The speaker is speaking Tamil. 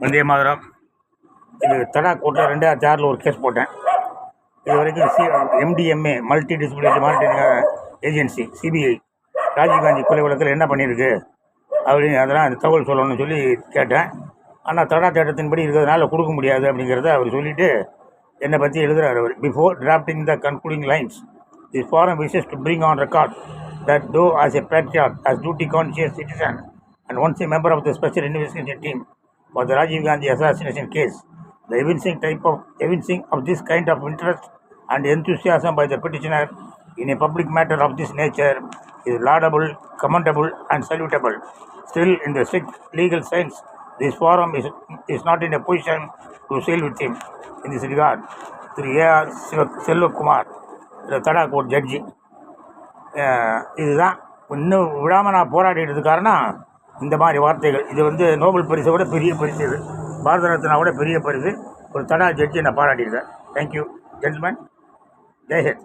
வந்தே மாதரம். இது தடா கோர்ட்டில் ரெண்டாயிரத்தி ஆறில் ஒரு கேஸ் போட்டேன். இது வரைக்கும் C MDMA multidisciplinary monitoring agency CBI Rajiv Gandhi கொலை வழக்கில் என்ன பண்ணியிருக்கு? அப்படின்னு அதெல்லாம் அந்த தகவல் சொல்லணும்னு சொல்லி கேட்டேன். ஆனால் தடா சட்டத்தின்படி இருக்கிறதுனால கொடுக்க முடியாது அப்படிங்கிறத அவர் சொல்லிவிட்டு என்னை பற்றி எழுதுறாரு அவர். Before drafting the concluding lines this forum wishes to bring on record that though as a patriot as duty conscious citizen and once a member of the special investigation team for the Rajiv Gandhi assassination case, the evincing type of evincing of this kind of interest and enthusiasm by the petitioner in a public matter of this nature is laudable, commendable, and salutable. Still, in the strict legal sense, this forum is, is not in a position to sail with him. In this regard, Thiru A R Siva Selvakumar Thiru TADA court ஜட்ஜி இதுதான் இன்னும் விடாமல் நான் போராடிட்டு காரணம் இந்த மாதிரி வார்த்தைகள். இது வந்து நோபல் பரிசை விட பெரிய பரிசு இது. பாரத ரத்னா விட பெரிய பரிசு. ஒரு தடா ஜட்ஜி நான் பாராட்டியிருக்கேன் தேங்க்யூ ஜென்மன் ஜெய்ஹிந்த்